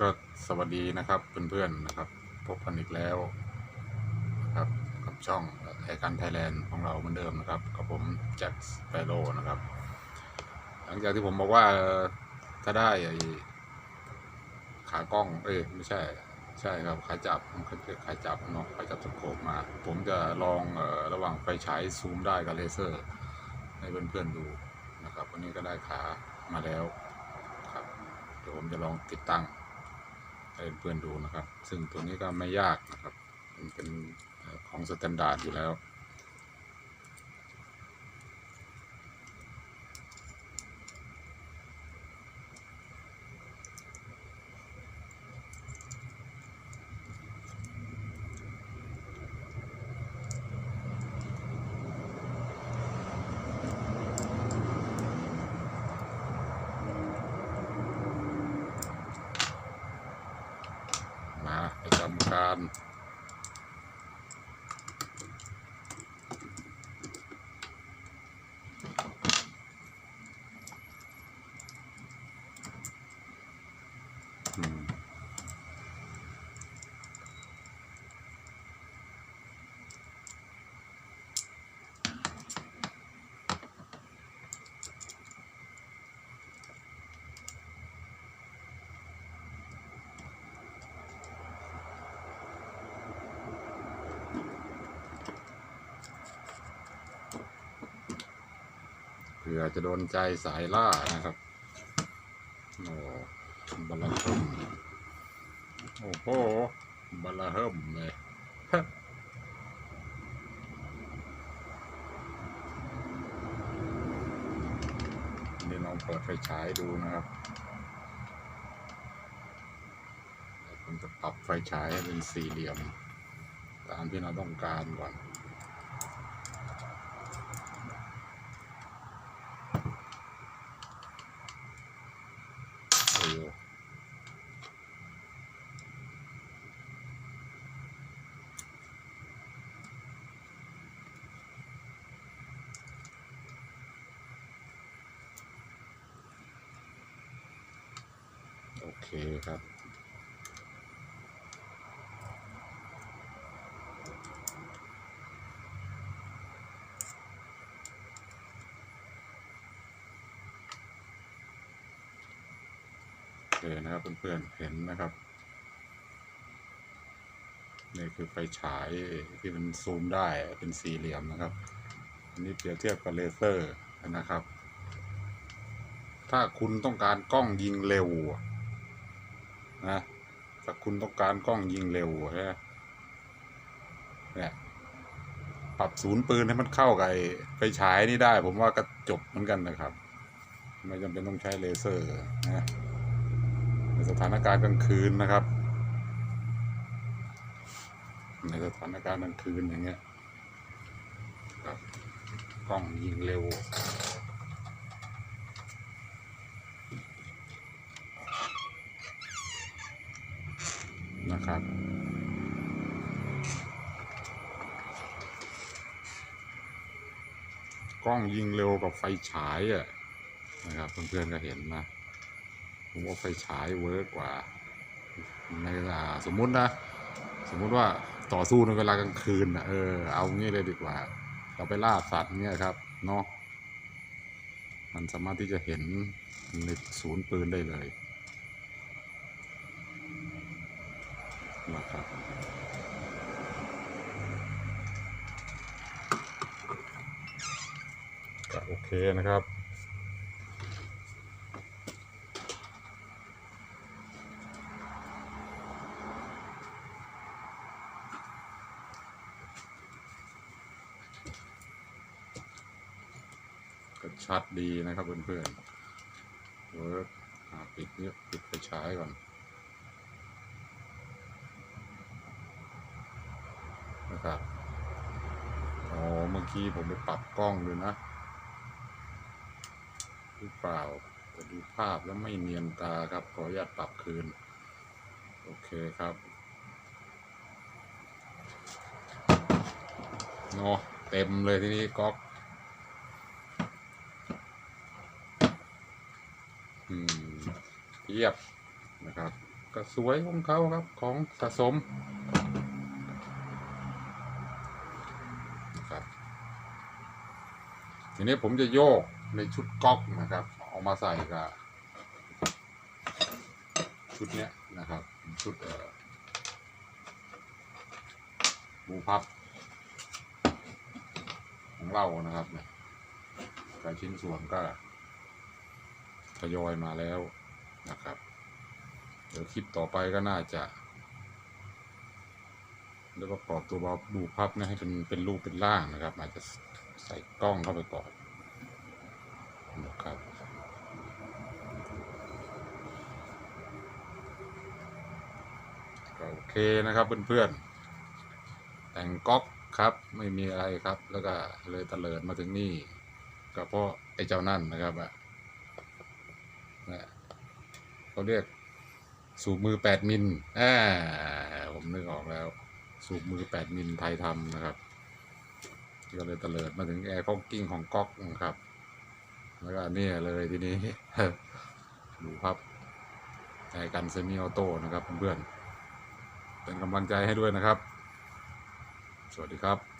ก็สวัสดีนะครับเพื่อนๆนะครับ พบกันอีกแล้วนะครับกับช่องไอคันไทยแลนด์ของเราเหมือนเดิมนะครับกับผมแจ็คสเปโรนะครับ หลังจากที่ผมบอกว่าถ้าได้ไอขากล้อง เอ้ยไม่ใช่ ใช่ครับขาจับมันคือขาจับเนาะขาจับสโคปมา ผมจะลองออระหว่างไฟฉายซูมได้กับเลเซอร์ ให้เพื่อนๆดูนะครับ วันนี้ก็ได้ขามาแล้วครับเดี๋ยวผมจะลองติดตั้ง ให้เพื่อนดูนะครับ ซึ่งตัวนี้ก็ไม่ยากนะครับ เป็นของสแตนดาร์ดอยู่แล้ว มาประ จ ผื่อจะโดนใจสายล่านะครับโอ้บลาเฮิมโอ้โหบลาเฮิมเลยนี่ลองเปิดไฟฉายดูนะครับผมจะปรับไฟฉายให้เป็นสี่เหลี่ยม ตามที่เราต้องการก่อน โอ้โหโอ เคครับ โอเคนะครับเพื่อนๆเห็นนะครับ นี่คือไฟฉายที่มันซูมได้เป็นสี่เหลี่ยมนะครับ อันนี้เปรียบเทียบกับเลเซอร์นะครับ ถ้าคุณต้องการกล้องยิงเร็ว นะถ้าคุณต้องการกล้องยิงเร็วนะเนี่ยปรับศูนย์ปืนให้มันเข้ากับไอ้ไฟฉายนี่ได้ ผมว่าก็จบเหมือนกันนะครับ ไม่จำเป็นต้องใช้เลเซอร์นะในสถานการณ์กลางคืนนะครับ ในสถานการณ์กลางคืนอย่างเงี้ยครับกล้องยิงเร็ว กล้องยิงเร็วกับไฟฉายอะนะครับเพื่อนๆก็เห็นนะผมว่าไฟฉายเวิร์กกว่าในเวลาสมมุตินะ สมมุติว่าต่อสู้ในเวลากลางคืนนะเออเอางี้เลยดีกว่า เราไปล่าสัตว์เนี่ยครับเนาะมันสามารถที่จะเห็นในศูนย์ปืนได้เลยนะครับ โอเคนะครับ ก็ชัดดีนะครับเพื่อนๆเวิร์กอ่าปิดเนี่ยปิดไปใช้ก่อนนะครับ อ๋อ เมื่อกี้ผมไปปรับกล้องดูนะ รือเปล่าแต่ดูภาพแล้วไม่เนียนตาครับ ขออนุญาตปรับคืน โอเคครับเนาะเต็มเลยทีนี้ก๊อกอืมเทียบนะครับ ก็สวยของเขาครับของสะสมนะครับทีนี้ผมจะโยก ในชุดก๊อกนะครับเอามาใส่กับชุดเนี้ยนะครับ ชุดบูพับ ของเรานะครับเนี่ยกายชิ้นส่วนก็ทยอยมาแล้วนะครับ เดี๋ยวคลิปต่อไปก็น่าจะเรียกว่าประกอบตัวบูพับเนะให้เป็นเป็นรูปเป็นร่างนะครับ อาจจะใส่กล้องเข้าไปก่อน นะครับโอเคนะครับเพื่อนๆแต่งก๊อกครับไม่มีอะไรครับ แล้วก็เลยตะเลิดมาถึงนี่ก็เพราะไอ้เจ้านั่นนะครับอะนะเขาเรียกสูบมือแปดมิลอ่าผมนึกออกแล้ว สูบมือแปดมิลไทยทำนะครับ ก็เลยตะเลิดมาถึงแอร์คอกกิ้งของก๊อกนะครับ แล้วก็เนี่ยเลยทีนี้ดูครับแอร์กันเซมิออโต้นะครับเพื่อนๆเป็นกำลังใจให้ด้วยนะครับ สวัสดีครับ